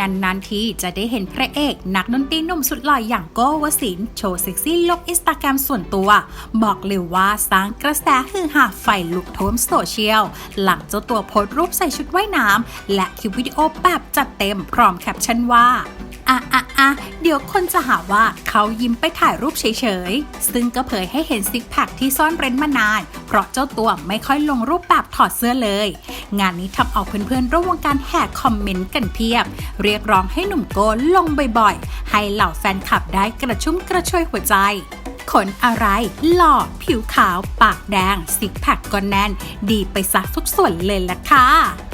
นานๆทีจะได้เห็นพระเอก นักดนตรีหนุ่มสุดหล่ออย่างโก้วสินทร์โชว์เซ็กซี่ลกอินสตาแกรมส่วนตัว บอกเลยว่าสร้างกระแสฮือฮาไฟลุกโทมโซเชียล หลังเจ้าตัวโพสต์รูปใส่ชุดว่ายน้ำและคลิปวิดีโอแบบจัดเต็มพร้อมแคปชั่นว่าอะอะอะ เดี๋ยวคนจะหาว่าเขายิ้มไปถ่ายรูปเฉยๆ ซึ่งก็เผยให้เห็นซิกแพคที่ซ่อนเร้นมานาน เพราะเจ้าตัวไม่ค่อยลงรูปแบบถอดเสื้อเลย งานนี้ทำเอาเพื่อนๆระวงการแห่คอมเมนต์กันเพียบ เรียกร้องให้หนุ่มโกลงบ่อยๆ ให้เหล่าแฟนคลับได้กระชุ่มกระชวยหัวใจขนอะไร หล่อ ผิวขาว ปากแดงซิกแพคก็แน่น ดีไปซะทุกส่วนเลยล่ะค่ะ